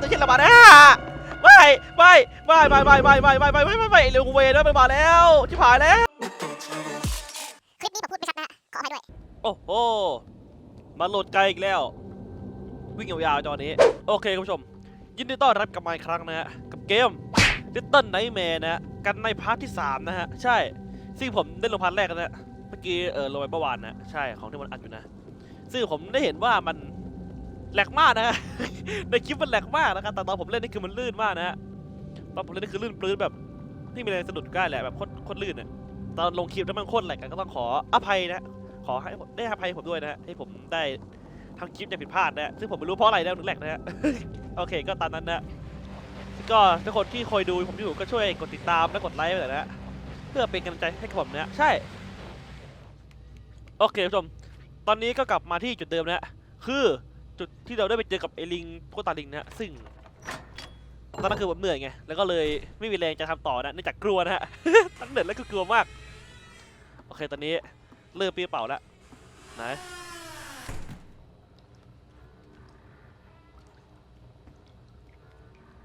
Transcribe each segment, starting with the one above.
ตัวเช่นระบาดนะไม่ไม่ไม่ไม่ไม่ไม่ไม่ไม่ไม่ไม่ไม่ไม่เร็วเวนะมันมาแล้วชิบหายแล้ว คลิปนี้ผมพูดไม่ชัดนะขออภัยด้วย โอ้โหมาโหลดไกลอีกแล้ว วิ่งยาวๆจอนี้ โอเคคุณผู้ชม ยินดีต้อนรับกลับมาอีกครั้งนะฮะ กับเกม Little Nightmare นะฮะกันในพาร์ทที่ 3 นะฮะ ใช่ ซึ่งผมได้ลงพาร์ทแรกแล้วนะ เมื่อกี้เออลงไปเมื่อวานนะ ใช่ของที่มันอัดอยู่นะ ซึ่งผมได้เห็นว่ามัน แหลกมากนะฮะในคลิปมันแหลกมากนะครับแต่ตอนผมเล่นนี่คือมันลื่นมากนะฮะตอนผมเล่นนี่คือลื่นปลื้นแบบไม่มีอะไรสะดุดใกล้แหละแบบโคตรลื่นอะตอนลงคลิปแล้วมันโคตรแหลกกันก็ต้องขออภัยนะขอให้ได้อภัยผมด้วยนะฮะให้ผมได้ทำคลิปอย่างผิดพลาดนะฮะซึ่งผมไม่รู้เพราะอะไรแล้วนึกแหลกนะฮะโอเคก็ตามนั้นนะก็ทุกคนที่คอยดูผมอยู่ก็ช่วยกดติดตามและกดไลค์ไปหน่อยนะเพื่อเป็นกำลังใจให้กับผมนะใช่ โอเคผู้ชม ตอนนี้ก็กลับมาที่จุดเดิมนะฮะคือ จุดที่เราได้ไปเจอกับไอลิงพวกตาลิงนะฮะซึ่งตอนนั้นคือผมเหนื่อยไง แล้วก็เลยไม่มีแรงจะทำต่อนะเนื่องจากกลัวนะฮะทั้งเหนื่อยและก็กลัวมาก โอเคตอนนี้เริ่มปีเป่าแล้วไหน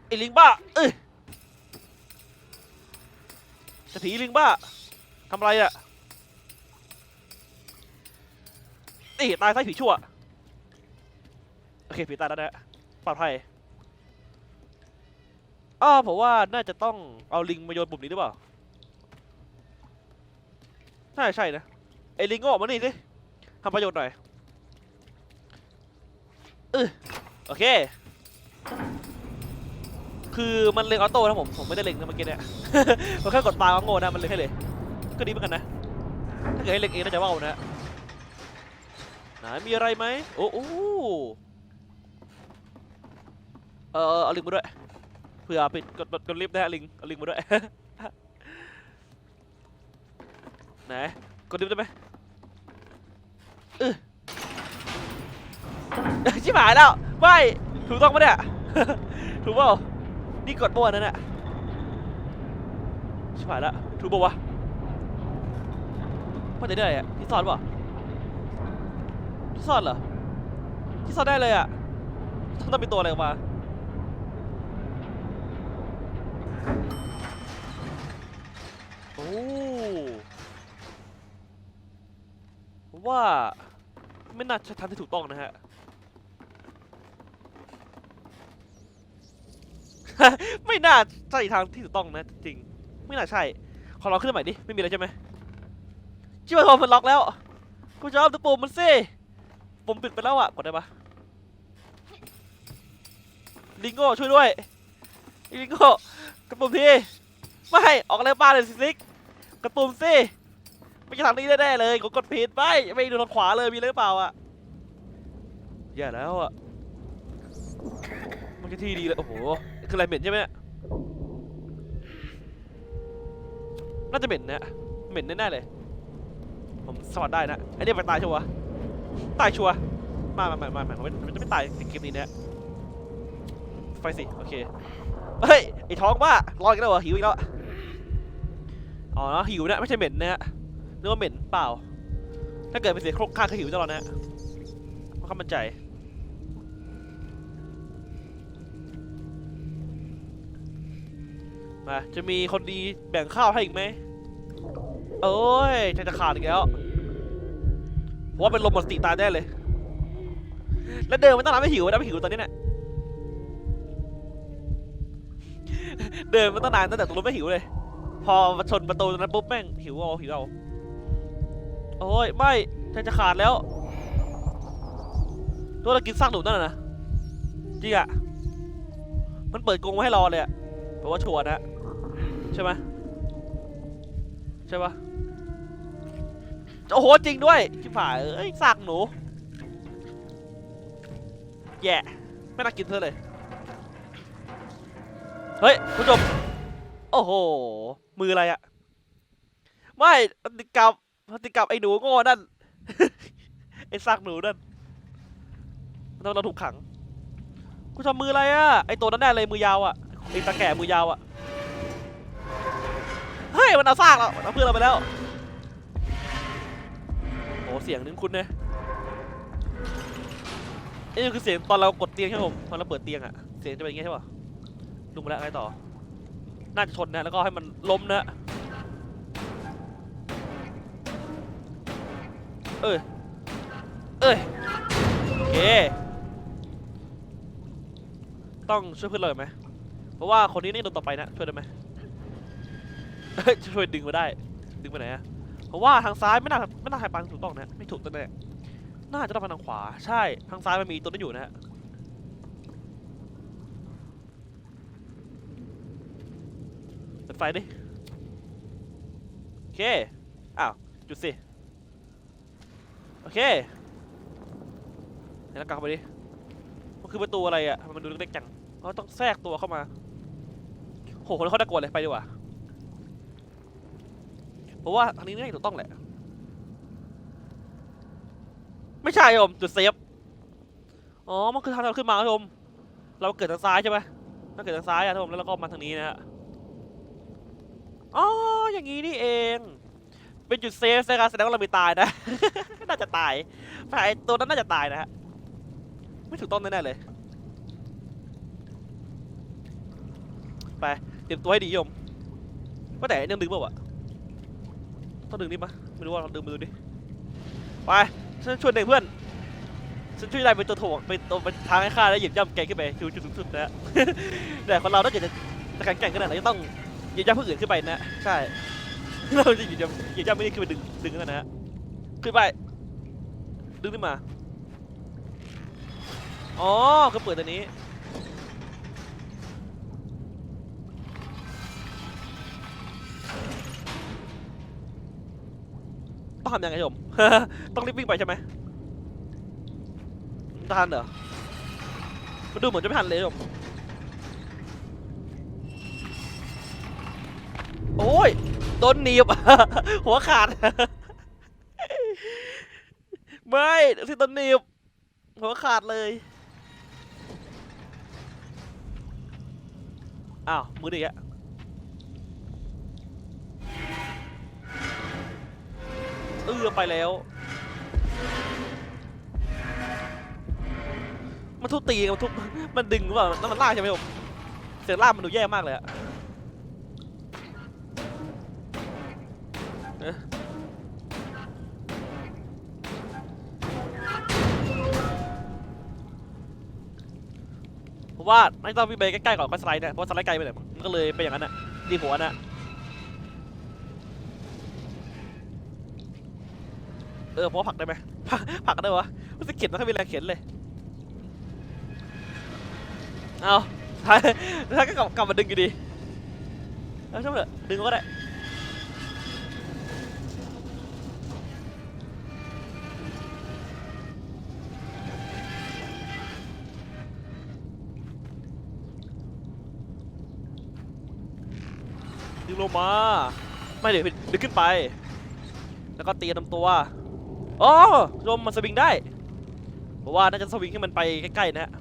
ไอ้ลิงบ้า เอ้ยจะผีลิงบ้าทำอะไรอะนี่ตายใส่ผีชั่ว เคผีตายแล้วนะปลอดภัยอ้อผมว่าน่าจะต้องเอาลิงมาโยนปุ่มนี้หรือเปล่าน่าจะใช่นะไอ้ลิงก็ออกมานี่สิทำประโยชน์หน่อยเออโอเค คือมันเล็งออโต้นะผม ผมไม่ได้เล็งนะเมื่อกี้เนี่ยผมแค่กดตาก็โง่นะ มันเล็งให้เลย ก็ดีเหมือนกันนะ ถ้าเกิดให้เล็งเองน่าจะว่าวนะ ไหนมีอะไรไหม โอ้โห เออเอาลิงมาด้วยเผื่อปิดกดกดลิฟต์นะฮะลิงเอาลิงมาด้วยไหนกดลิฟต์ได้ไหมเออชิบหายแล้วไม่ถูกต้องปะเนี่ยถูกเปล่านี่กดบ้วนนั่นแหละชิบหายและถูกป่าวะว่าจะได้อะที่ซ่อนป่ะที่ซ่อนเหรอที่ซ่อนได้เลยอะต้องต้องเป็นตัวอะไรออกมา โอ้ว่าไม่น่าจะทำที่ถูกต้องนะฮะ ไม่น่าใช่ทางที่ถูกต้องนะ จริง ไม่น่าใช่ ขอลองขึ้นใหม่ดิ ไม่มีอะไรใช่ไหมชิบะทอมันล็อกแล้ว กูจะเอาตัวปุ่มมันสิปุ่มปิดไปแล้วอะกดได้ปะลิงโก้ช่วยด้วย ลิงโก้ก ระปุ่มทีไม่ออกอะไรบ้าเลยสิซิกกระปุ่มสิไม่ใช่ทางนี้แน่ๆเลยกดกดผิดไปไม่ดูทางขวาเลยมีหรือเปล่าอะแย่แล้วอะมันจะที่ดีเลยโอ้โหคืออะไรเหม็นใช่ไหมเนี่ยน่าจะเหม็นนะเหม็นแน่ๆเลย ผมสวัสดได้นะไอเนี้ยไปตายชัวร์ตายชัวร์มาม่ไม่ไม่ไม่มันจะไม่ตายในเกมนี้นะไฟสิโอเคเฮ้ย ไอท้องบ้ารออีกแล้วเหรอหิวอีกแล้วอะอ๋อหิวนะไม่ใช่เหม็นนะฮะนึกว่าเหม็นเปล่า ถ้าเกิดเป็นเสียงโครกข้างคือหิวตลอดนะฮะเพราะข้ามั่นใจมาจะมีคนดีแบ่งข้าวให้อีกไหมโอ้ยใจจะขาดอีกแล้วผมว่าเป็นลมหมดสติตายได้เลย แล้วเดินมาตั้งนานไม่หิวนะไม่หิวตอนนี้เนี่ย เดินมาตั้งนานตั้งแต่ตรงนู้นไม่หิวเลย พอมาชนประตูตรงนั้นปุ๊บแม่งหิวเอาหิวเอาโอ้ยไม่ใจจะขาดแล้วตัวเรากินซากหนูนั่นน่ะนะจริงอะมันเปิดกรงไว้ให้รอเลยอะแปลว่าชัวร์นะใช่ไหมใช่ปะโอ้โหจริงด้วยชิบหายเอ้ยซากหนูแย่ไม่น่ากินเธอเลย เฮ้ยผู้ชมโอ้โห มืออะไรอะไม่ปฏิกรรมปฏิกรรมไอ้หนูโง่นั่น ไอ้ซากหนูนั่นเราเราถูกขังกูทำมืออะไรอะไอ้ตัวนั้นแน่เลยมือยาวอะไอ้ตาแก่มือยาวอะเฮ้ยมันเอาซากเราเอาเพื่อนเราไปแล้วโอ้เสียงนึงคุณเนี่ยนี่คือเสียงตอนเรากดเตียงใช่ไหมผมตอนเราเปิดเตียงอะเสียงจะเป็นอย่างงี้ใช่ป่ะ ดูมาแล้วไงต่อ น่าจะชนนะแล้วก็ให้มันล้มนะเอ้ยเอ้ยโอเคต้องช่วยเพื่อนเราหน่อยไหมเพราะว่าคนนี้นี่โดนต่อไปนะช่วยได้ไหมเฮ้ยช่วยดึงมาได้ ดึงไปไหนอะเพราะว่าทางซ้ายไม่น่าไม่น่าใครปังถูกต้องนะไม่ถูกต้นแน่น่าจะต้องไปทางขวา ใช่ทางซ้ายมันมีตัวนั้นอยู่นะฮะ เปิ ดไฟดิ โอเค อ้าว จุดสิ โอเคเห็นแล้วกลับเข้าไปดิ มันคือประตูอะไรอะทำไมมันดูเล็กๆจังเขาต้องแทรกตัวเข้ามา โหคนเขาตะโกนเลย ไปดีกว่า เพราะว่าทางนี้น่าจะถูกต้องแหละ ไม่ใช่ครับผมจุดเซฟ อ๋อ มันคือทางเราขึ้นมาครับผมเราเกิดทางซ้ายใช่ไหมเราเกิดทางซ้ายอะครับผมแล้วเราก็มาทางนี้นะฮะ อ๋อ อย่างนี้นี่เอง เป็นจุดเซฟนะครับแสดงว่าเราไม่ตายนะ น่าจะตายฝ่ายตัวนั้นน่าจะตายนะฮะ ไม่ถูกต้องแน่ๆเลย ไปเตรียมตัวให้ดีโยมว่าแต่ยังดึงเปล่าวะต้องดึงดิปะไม่รู้ว่าเราดึงมาดูดิ ไป ฉันช่วยเด็กเพื่อน ฉันช่วยนายเป็นตัวถ่วงเป็นตัวเป็นทางให้ข้าแล้หยียบย่ำแกขึ้นไปคือจุดสูงสุดนะฮะแต่คนเราถ้าเกิดจะจะแข็งแกร่งขนาดไหนต้อง เหยียบย่ำผู้อื่นขึ้นไปนะใช่ เราจะเหยียบย่ำเหยียบย่ำไม่ได้ขึ้นไปดึงดึงกันนะฮะขึ้นไป ดึงขึ้นมา อ๋อคือเปิดตัวนี้ ต้องทำยังไงชม ต้องรีบวิ่งไปใช่ไหมทันเหรอมันดูเหมือนจะไม่ทันเลยชม โอ้ยโดนหนีบ หัวขาด ไม่สิโดนหนีบ หัวขาดเลยอ้าวมือดีอะเออไปแล้ว มันทุบตีมันทุบมันดึงหรือเปล่าแล้วมันลากใช่ไหมผมเสียงลากมันดูแย่มากเลยอะ ว่าไม่ต้องวิ่งไปใกล้ๆก่อนค่อยสไลด์เนี่ยเพราะสไลด์ไกลไปหน่อยมันก็เลยไปอย่างนั้นอะดีหัวน่ะเออเพราะผักได้ไหมผักผักได้วะรู้สึกเข็นมันแค่มีแรงเข็นเลยเอาท้ายท้ายก็กลับกลับมาดึงอยู่ดีเอาช่างมันเถอะดึงก็ได้ งลงมา ไม่เดี๋ยวดึงขึ้นไป แล้วก็ตีลำตัวอ๋อลมมันสวิงได้เพราะว่าน่าจะสวิงให้มันไปใกล้ๆนะฮะ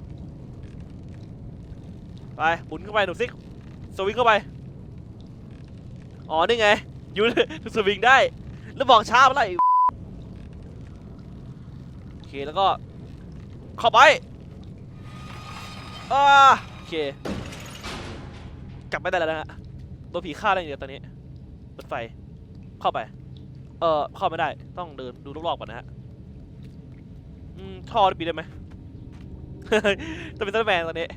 ไปหมุนเข้าไปหนูซิกสวิงเข้าไปอ๋อนี่ไงยูสวิงได้แล้วบอกช้าอะไรโอเคแล้วก็เข้าไปอ่าโอเคกลับไม่ได้แล้วนะฮะ ตัวผีฆ่าได้อย่างเดียวตอนนี้รถไฟเข้าไป เออเข้าไม่ได้ ต้องเดินดูรอบๆก่อนนะฮะอืมท่อได้ปีได้ไหมต้องเป็นซันเดอร์แมนตอนนี้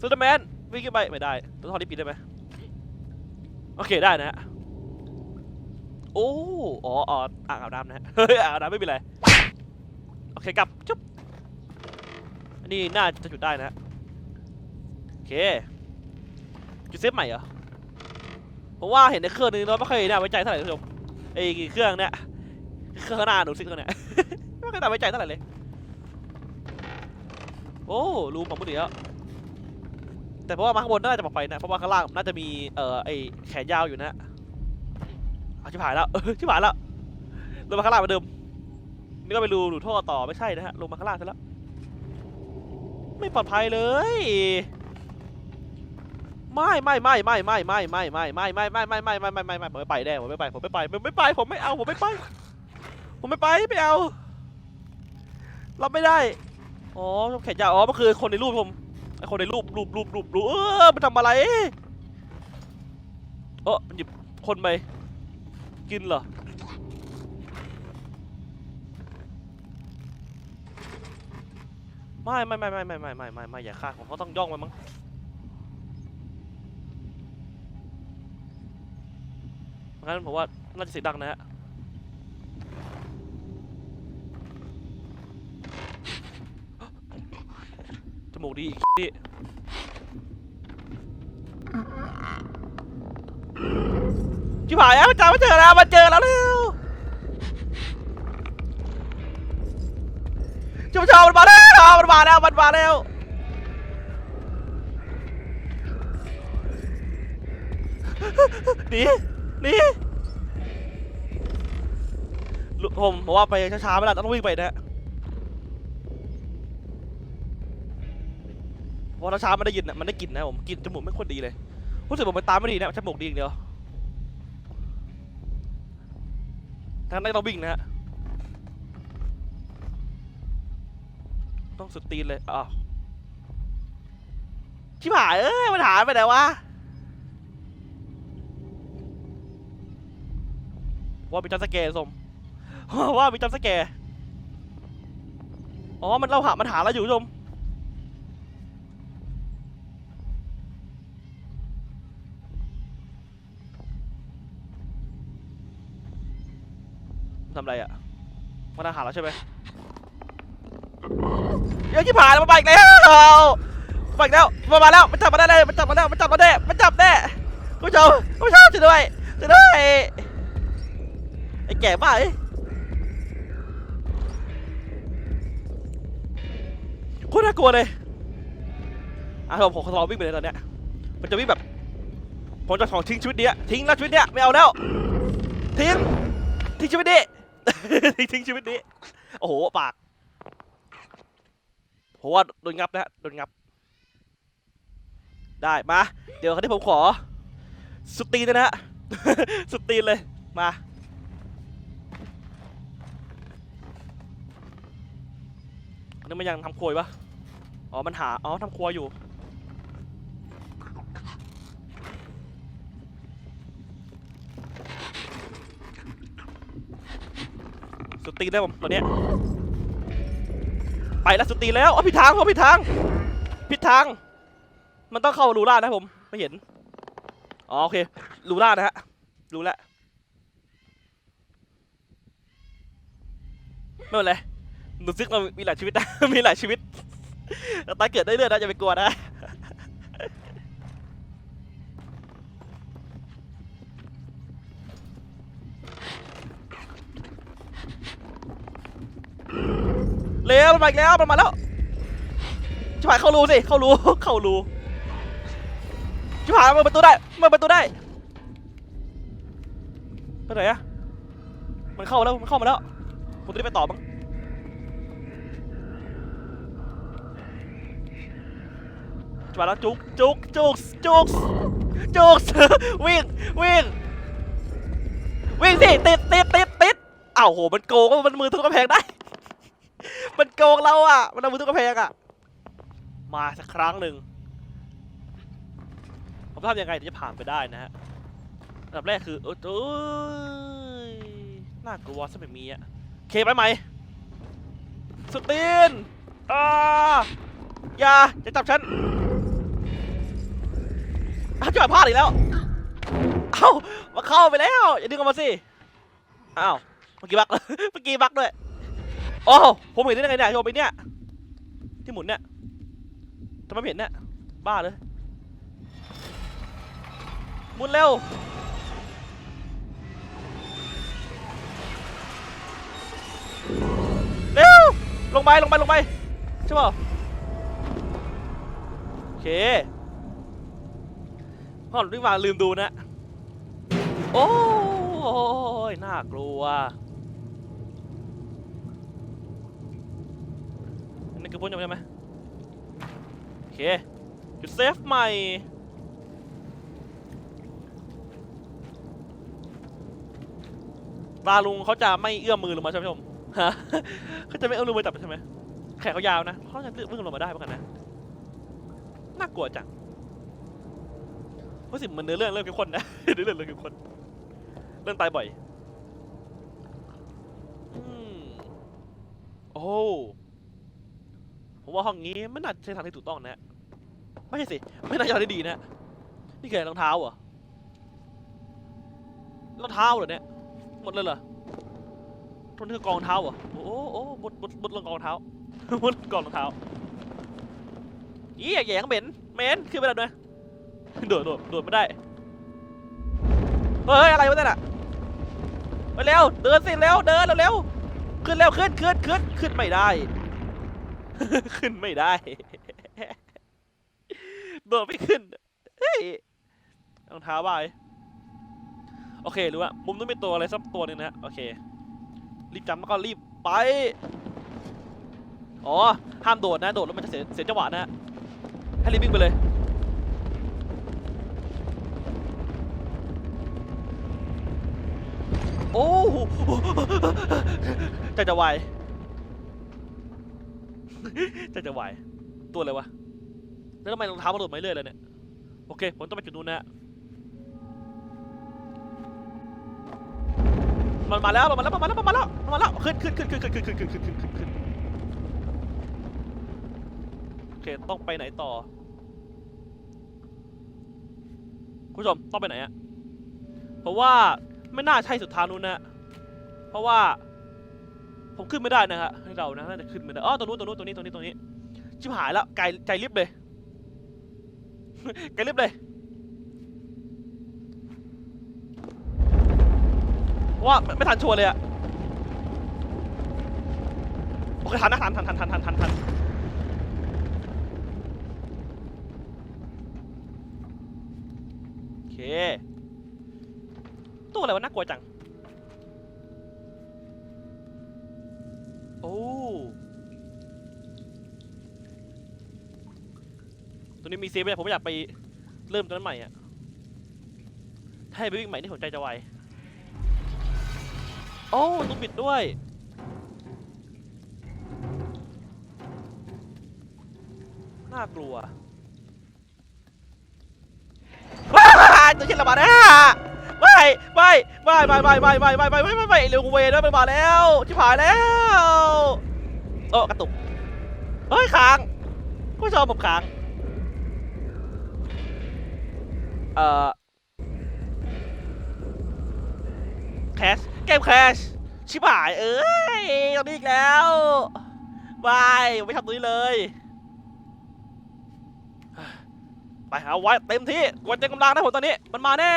ซันเดอร์แมนวิ่งขึ้นไปไม่ได้ต้องท่อได้ปีได้ไหมโอเคได้นะฮะโอ้อ๋ออ๋ออ่างอาบน้ำนะฮะเฮ้ยอ่างอาบน้ำไม่เป็นไรโอเคกลับจุ๊บอันนี้น่าจะจุดได้นะฮะโอเคจุดเซฟใหม่เหรอ ผมว่าเห็นในเครื่องนึงแล้วไม่เคยน่าไว้ใจเท่าไหร่ท่านผู้ชมไอ้เครื่องเนี้ยเครื่องข้างหน้าหนูซิกตัวเนี้ยไม่เคยน่าไว้ใจเท่าไหร่เลยโอ้รูมของมือถือแล้วแต่เพราะว่ามาข้างบนน่าจะปลอดภัยนะเพราะว่าข้างล่างน่าจะมีเอ่อไอ้แขนยาวอยู่นะเอาชิบหายแล้วเออชิบหายแล้วลงมาข้างล่างเหมือนเดิมนี่ก็ไปรูหลุดท่อต่อไม่ใช่นะฮะลงมาข้างล่างซะแล้วไม่ปลอดภัยเลย ไม่ไม่ไม่ไม่ไม่ไม่ไม่ไม่ไม่ไม่ไม่ไม่ไม่ไม่ไม่ไม่ไม่ผมไม่ไปแน่ผมไม่ไปผมไม่ไปผมไม่ไปผมไม่เอาผมไม่ไป ผมไม่ไปไม่เอารับไม่ได้อ๋อแขนยาวอ๋อมันคือคนในรูปผมไอคนในรูปรูปรูปรูปรูปเออมันทำอะไรเออมันหยิบคนไปกินเหรอไม่ไม่ไม่ไม่ไม่ไม่ไม่ไม่ไม่อย่าฆ่าผมเขาต้องย่องไปมั้ง งั้นผมว่าน่าจะเสียงดังนะฮะจมูกดีอีกชิบหายแล้วมันจาไม่เจอแล้วมันเจอแล้วเร็วชิบชอบมันมาแล้วมันมาแล้วมันมาแล้วหนี นีลุผมผมว่าไปช้าๆไม่ได้ต้องวิ่งไปนะฮะพราะถ้าช้ามันได้ยินอะมันได้กลิ่นนะผมกลิ่นจมูกไม่ค่อยดีเลยรู้สึกผมไปตามไม่ดีนะจมูกดีอย่างเดียวทางนั้นต้องวิ่งนะฮะต้องสุดตีนเลยอ้าวชิบหายเอ้ยมันหายไปไหนวะ ว่ามีจัมสแกร์สมว่ามีจัมสแกร์อ๋อ มันเราหามันหาเราอยู่ชมทำไรอะ มันอาหารแล้วใช่ไหมเดี๋ยวที่ผ่านมาไปอีกแล้วไปอีกแล้ว มามาแล้ว มันจับมาได้เลยมันจับมาแล้วมันจับมาแน่มันจับแน่คุณผู้ชมคุณผู้ชมช่วยด้วยช่วยด้วย ไอ้แก่บ้าไอ้ยโคตรน่ากลัวเลยอะผมผมขอวิ่งไปเลยตอนเนี้ยมันจะวิ่งแบบผมจะของทิ้งชีวิตเนี้ยทิ้งแล้วชีวิตเนี้ยไม่เอาแล้วทิ้งทิ้งชีวิตนี้ ทิ้งชีวิตนี้โอ้โหปากผมว่าโดนงับนะฮะโดนงับ ได้มา เดี๋ยวคราวนี้ผมขอ สุดตีนนะฮะ สุดตีนเลยมา นนี้มันยังทำครัวอยปะอ๋อ มันหา อ๋อทำครัวอยู่ สุดตีนได้ผมตัวเนี้ย ไปแล้วสุดตีนแล้ว อ๋อผิดทางผมผิดทาง ผิดทาง มันต้องเข้ารูล่านะผม ไม่เห็น อ๋อโอเค รูล่านะฮะ รู้แล้วไม่เป็นไร หนูซึกเรามีหลายชีวิตนะ มีหลายชีวิตตายเกิดได้เรื่อยนะอย่าไปกลัวนะเร็วมันมาอีกแล้วมันมาแล้วชิบหายเข้ารูสิเข้ารูเข้ารูชิบหายมันเปิดประตูได้มันเปิดประตูได้ไปไหนอะมันเข้าแล้วมันเข้ามาแล้วผมจะได้ไปต่อมั้ง ชิบหาแล้วจุกจุกจุกจุกจุกวิ่งวิ่งวิ่งสิติดติดติดติดอ้าวโหมันโกงมันมือทุกกระแพงได้ มันโกงเราอะ มันเอามือทุกกระเพงอะ มาสักครั้งหนึ่งผมทำยังไงถึงจะผ่านไปได้นะฮะอันดับแรกคือเออเอ้ยน่ากลัวซะแบบนี้อะเคไปไหมสตีนอ่าอย่าจะจับฉัน จะมาพลาดอีกแล้ว เอ้ามาเข้าไปแล้ว อย่าดึงออกมาสิอ้าวเมื่อกี้บักเมื่อกี้บักด้วยโอ้ผมเห็นได้ยังไงเนี่ยโยมไปเนี่ยที่หมุนเนี่ยทำไมเห็นเนี่ยบ้าเลยหมุนเร็วเร็วลงไปลงไปลงไปใช่ป่ะโอเค พ่อหลุดวิ่มาลืมดูนะ โอ้ยน่ากลัวอันนี้คือพ้นยังใช่ไหมโอเค จุดเซฟใหม่ตาลุงเขาจะไม่เอื้อมมือลงมาใช่ไหมผู้ชมฮะเขาจะไม่เอื้อมมือจับใช่ไหมแขนเขายาวนะเขาจะวิ่งลงมาได้เหมือนกันนะ น่ากลัวจัง รู้สึกมันเนื้อเรื่องเริ่มเข้มข้นนะ เนื้อเรื่องเริ่มเข้มข้นเรื่องตายบ่อยโอ้ผมว่าห้องนี้ไม่น่าใช่ทางที่ถูกต้องนะไม่ใช่สิไม่น่าจะทางที่ดีนะนี่คืออะไรรองเท้าเหรอรองเท้าเหรอเนี่ยหมดเลยเหรอทนคือกองรองเท้าเหรอโอ้โอ้หบดบดบดลงกองรองเท้าบดกองรองเท้าอีอย่าแหยงเหม็นเหม็นขึ้นไปแล้วนะ โดดโดดโดดไม่ได้ เฮ้ยอะไรวะเนี่ยน่ะไปเร็วเดินสิเร็วเดินเร็วเร็วขึ้นเร็วขึ้นขึ้นขึ้นขึ้นไม่ได้ ขึ้นไม่ได้ โดดไม่ขึ้น เฮ้ยรองเท้าบายโอเครือว่ามุมนู้นเป็นตัวอะไรสักตัวหนึ่งนะฮะโอเค รีบจำแล้วก็รีบไป อ๋อ ห้ามโดดนะ โดดแล้วมันจะเสียเสียจังหวะนะฮะให้รีบวิ่งไปเลย โอ้โหใจจะวายใจจะวายตัวอะไรวะ แล้วทำไมรองเท้ามันหลุดมาเรื่อยเลยเนี่ย โอเค ผมต้องไปจุดนู้นนะ มันมาแล้ว มันมาแล้ว มันมาแล้ว มันมาแล้ว มันมาแล้ว ขึ้นขึ้นขึ้นขึ้นขึ้นขึ้นขึ้นขึ้นขึ้นขึ้นขึ้นโอเค ต้องไปไหนต่อ คุณผู้ชม ต้องไปไหนอะเพราะว่า ไม่น่าใช่สุดทางนู้นนะ เพราะว่าผมขึ้นไม่ได้นะฮะให้เรานะน่าจะขึ้นไม่ได้อ๋อตรงนู้นตรงนู้นตรงนี้ตรงนี้ตรงนี้ ชิบหายแล้วไกลใจลิบเลยไกลลิบเลยว่าไม่ไม่ทันชัวร์เลยอะโอเคทันนะทันทันทันทันทันทันทันโอเค ตัวอะไรวะน่ากลัวจัง โอ้ตัวนี้มีเซฟไว้ผมไม่อยากไปเริ่มตัวนั้นใหม่อะถ้าให้ไปวิ่งใหม่นี่หัวใจจะวายโอ้ต้องปิดด้วยน่ากลัวว้าตัวเช่นระบาดนะ ไม่ไม่ไม่ไม่ไม่ไม่ไม่ไม่ไม่ไม่ไม่ไม่เร็วเวรแล้วมันมาแล้วชิบหายแล้วโอ้กระตุกเฮ้ยค้างผู้ชมผมค้างเอ่อแคชเกมแคชชิบหายเอ้ยตรงนี้อีกแล้วบายไม่ทำตรงนี้เลยไปหาไว้เต็มที่กวนเต็มกำลังนะผมตอนนี้ มันมาแน่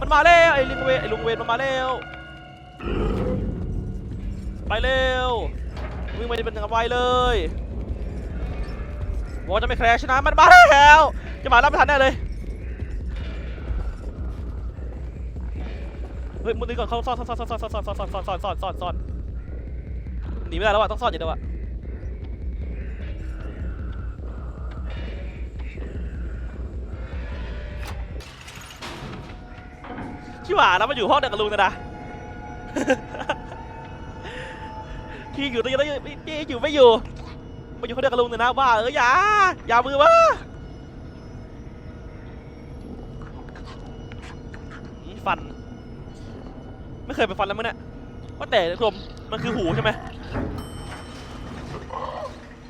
มันมาแล้วไอ้ลุงเวไอ้ลุงเวนมันมาแล้วไปเร็ววิ่งไปเป็นกันไวเลยบอจะไม่แครชนะมันมาแล้วจะมารับไม่ทันแน่เลยเฮ้ยมุดนี้ก่อนเขาซ่อนซ่อนซ่อนซ่อนซ่อนซ่อนซ่อนซ่อนซ่อนซ่อนหนีไม่ได้แล้วอะต้องซ่อนอย่างเดียวอะ ชิบหายแล้วมาอยู่ห้องเดียวกับลุงนะนะที่อยู่ตรงนี้แล้วที่อยู่ไม่อยู่มาอยู่ห้องเดียวกับลุงนะนะว่าเอออย่าอย่ามือวะอืมฟัน ไม่เคยไปฟันแล้วมั้งเนี่ยว่าแต่คุมมันคือหูใช่ไหม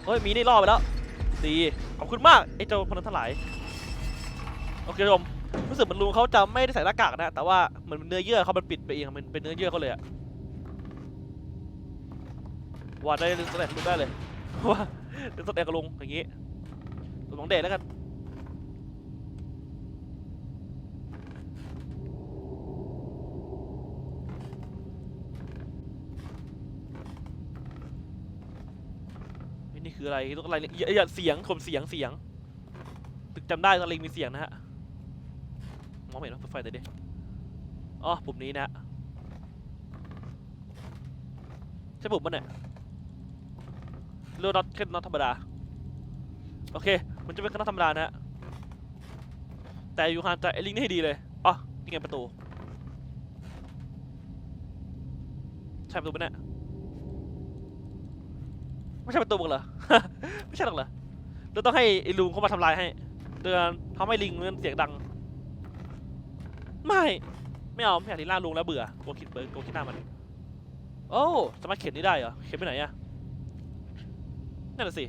เฮ้ยมีนี่ล่อไปแล้วดีขอบคุณมากไอ้เจ้าพนันทั้งหลายโอเคคุณผู้ชม รู้สึกมันลุงเขาจะไม่ได้ใส่หน้ากากนะ แต่ว่าเหมือนเนื้อเยื่อเขามันปิดไปเองมันเป็นเนื้อเยื่อเขาเลยอะว่าได้สแตนลุงได้เลยว่าเป็นสแตนกับลุงอย่างงี้ลุงของเดชแล้วกันนี่คืออะไรต้องอะไรเนี่ยอย่าเสียงผมเสียงเสียง ตึกจำได้ตอนลิงมีเสียงนะฮะ มองเห็นว่าไฟแต่ดิอ๋อปุ่มนี้นะ ใช่ปุ่มมันเนี่ยเลือกน็อตแค่น็อตธรรมดา โอเค มันจะเป็นแค่น็อตธรรมดานะฮะแต่อยู่ห่างจากไอ้ลิงนี่ให้ดีเลยอ๋อนี่ไงประตู ใช่ประตูปะเนี่ยไม่ใช่ประตูมึงเหรอ ไม่ใช่หรอกเหรอเราต้องให้ไอ้ลุงเขามาทำลายให้เดือนทำให้ลิงมันเสียงดัง ไม่ ไม่เอาไม่อยากเห็นหน้าลุงแล้วเบื่อกลัวคิดเบิร์กลัวคิดหน้ามัน โอ้สามารถเข็นนี่ได้เหรอ เข็นไปไหนอะนั่นน่ะสิ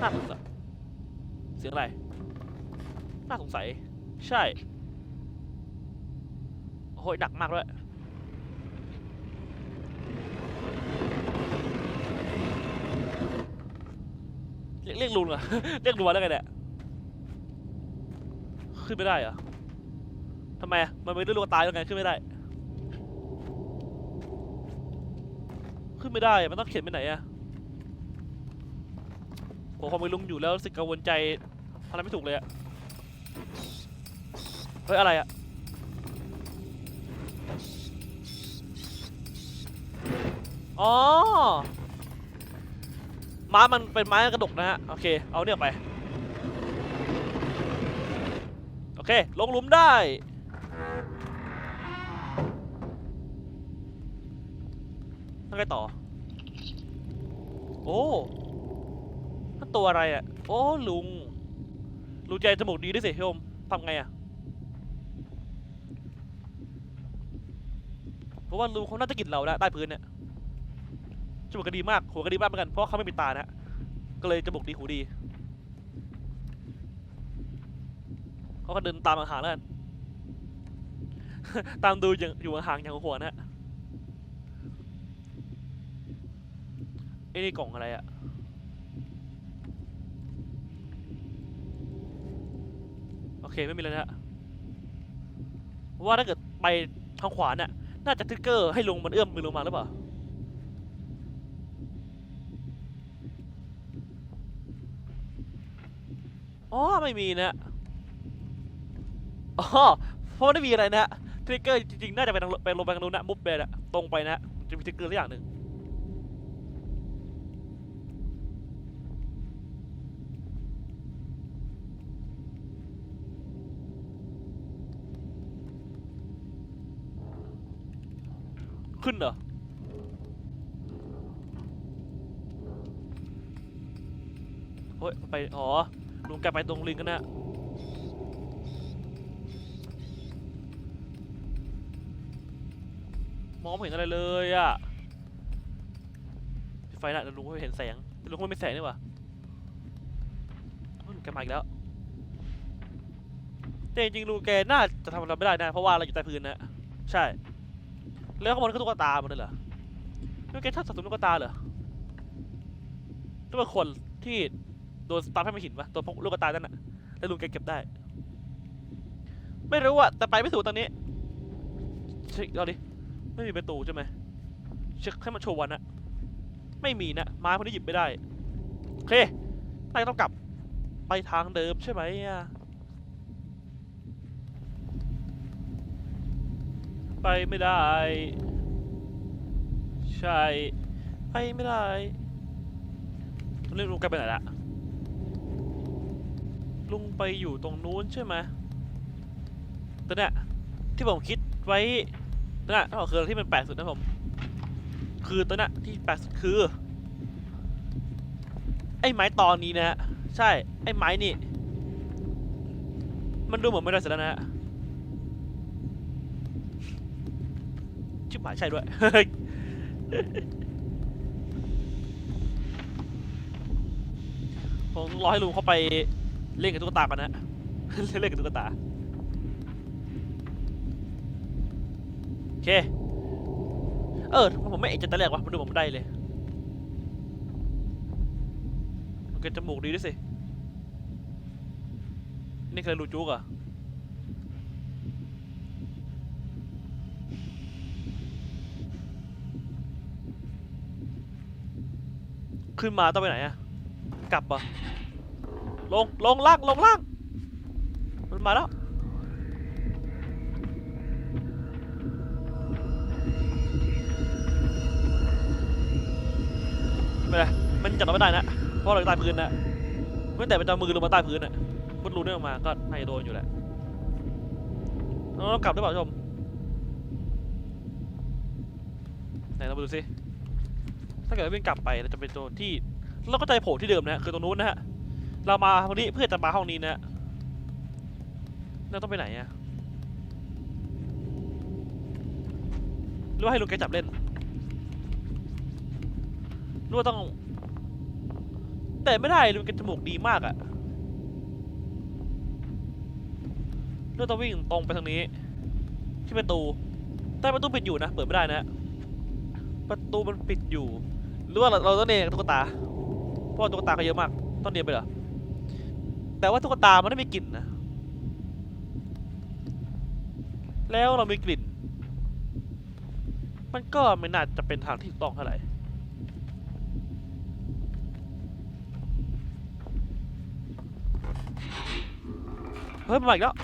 น่าสงสัยเสียงอะไร น่าสงสัย ใช่ โอ้ยหนักมากด้วยเรียกเรียกลุงเหรอ เรียกลุงมาได้ไงเนี่ย ขึ้นไม่ได้เหรอทำไมมันเป็นเรื่องลูกตายแล้วไงขึ้นไม่ได้ ขึ้นไม่ได้ มันต้องเข็นไปไหนอะโอ้พอมีลุงอยู่แล้วรู้สึกกังวลใจทำอะไรไม่ถูกเลยอะเฮ้ยอะไรอะอ๋อม้ามันเป็นไม้กระดกนะฮะ โอเค เอาเนี่ยไป โอ เคลงหลุมได้แล้วไงต่อ โอ้นั่นตัวอะไรอะ โอ้ ลุง ลุงใจจมูกดีด้วยสิพี่อมทำไงอะ เพราะว่าลุงเขาน่าจะกินเราแล้วใต้พื้นเนี่ยจมูกก็ดีมาก หัวก็ดีมากเหมือนกัน เพราะเขาไม่มีตานะ ก็เลยจมูกดีหูดี เขาก็เดินตามห่างๆแล้วกันตามดูอย่างอยู่ห่างๆอย่างหัวนะฮะไอ้นี่กล่องอะไรอะโอเคไม่มีแล้วนะฮะว่าถ้าเกิดไปทางขวาน่ะน่าจะทิกเกอร์ให้ลงมันเอื้อมมือลงมาหรือเปล่าอ๋อไม่มีนะ อ๋อเพราะไม่มีอะไรนะทริกเกอร์จริงๆ น่าจะไปทางไปลงไปทางนู้นนะมุฟเบนะตรงไปนะจะมีทริกเกอร์สักอย่างหนึ่งขึ้นเหรอเฮ้ยไป อ๋อลุงแกไปตรงลิงกันนะ องไม่เห็นอะไรเลยอะไฟน่ะลุงไม่เห็นแสงลุงไม่มีแสงนี่หว่าเฮ้ยลุงแกมาอีกแล้วแต่จริงๆลุงแกน่าจะทำอะไรไม่ได้นะ เพราะว่าเราอยู่ใต้พื้นนะ ใช่ แล้วข้างบนก็ตุ๊กตาหมดเลยเหรอลุงแกชอบสะสมตุ๊กตาเหรอหรือว่าคนที่โดนสตาร์ทให้มาหินวะตัวพวกลูกตานั่นน่ะแล้วลุงแกเก็บได้ ไม่รู้อะแต่ไปไม่ถูกตอนนี้เช็คเอาดิ ไม่มีประตูใช่ไหมเช็คให้มันโชว์วันอะไม่มีนะไม้พวกนี้หยิบไม่ได้โอเคนายต้องกลับไปทางเดิมใช่ไหมอะไปไม่ได้ ใช่ ไปไม่ได้เรื่องลุงแกไปไหนละลุงไปอยู่ตรงนู้นใช่ไหมแตัวเนี้ยที่ผมคิดไว้ ตัวน่ะถ้าบอกคือที่มันแปลกสุดนะผม คือตัวน่ะที่แปลกสุดคือ ไอ้ไม้ตอนนี้นะฮะ ใช่ ไอ้ไม้นี่ มันดูเหมือนไม่ได้เสร็จแล้วนะฮะชิบหายใช่ด้วย ผมรอให้ลุงเข้าไปเล่นกับตุ๊กตาก่อนนะ เล่นกับตุ๊กตา เค เออผมไม่เอกจแต่แรกวะมันดูเหมือนบันได้เลย มันเก็จมูกดีด้วยสิ นี่เคยรูจุกอะขึ้นมาต้องไปไหนอะกลับปะลง ลงล่าง ลงล่าง มันมาแล้ว ไม่เป็นไรมันจับเราไม่ได้นะเพราะเราอยู่ใต้พื้นนะไม่แต่มันจะเอามือลงมาใต้พื้นอะมุดรูนี่ออกมาก็น่าจะโดนอยู่แหละเราต้องกลับหรือเปล่าผู้ชมไหนเรามาดูสิถ้าเกิดว่าวิ่งกลับไปเราจะเป็นตัวที่เราก็จะโผล่ที่เดิมนะฮะคือตรงนู้นนะฮะเรามาตรงนี้เพื่อจะมาห้องนี้นะฮะเราต้องไปไหนอะหรือว่าให้ลุงแกจับเล่น หรือว่าต้อง แต่ไม่ได้ลุงแกจมูกดีมากอะหรือว่าต้องวิ่งตรงไปทางนี้ที่ประตู แต่ประตูปิดอยู่นะ เปิดไม่ได้นะ ประตูมันปิดอยู่ หรือว่าเราต้องเรียนกับตุ๊กตา เพราะตุ๊กตาก็เยอะมาก ต้องเรียนไปเหรอ แต่ว่าตุ๊กตามันไม่มีกลิ่นนะ แล้วเรามีกลิ่น มันก็ไม่น่าจะเป็นทางที่ถูกต้องเท่าไหร่ เฮ้ยมันมาอีกแล้ว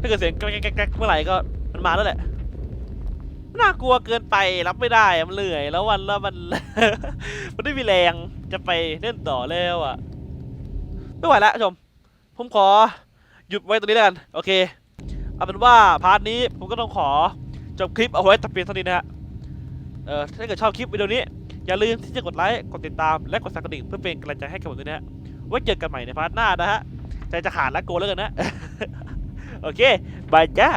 ถ้าเกิดเสียงแกรกแกรกแกรกเมื่อไหร่ก็มันมาแล้วแหละ น่ากลัวเกินไปรับไม่ได้อะมันเหนื่อยแล้ววันแล้วมัน มันไม่มีแรงจะไปเล่นต่อแล้วอะ ไม่ไหวแล้วชม ผมขอหยุดไว้ตรงนี้แล้วกัน โอเค เอาเป็นว่าพาร์ทนี้ผมก็ต้องขอจบคลิปเอาไว้แต่เพียงเท่านี้นะฮะ เอ่อถ้าเกิดชอบคลิปวิดีโอนี้ อย่าลืมที่จะกดไลค์ กดติดตาม และกดสั่นกระดิ่งเพื่อเป็นกำลังใจให้กับผมด้วยนะฮะ ไว้เจอกันใหม่ในพาร์ทหน้านะฮะใจจะขาดแล้วโกแล้วกันนะ โอเค บายจ้า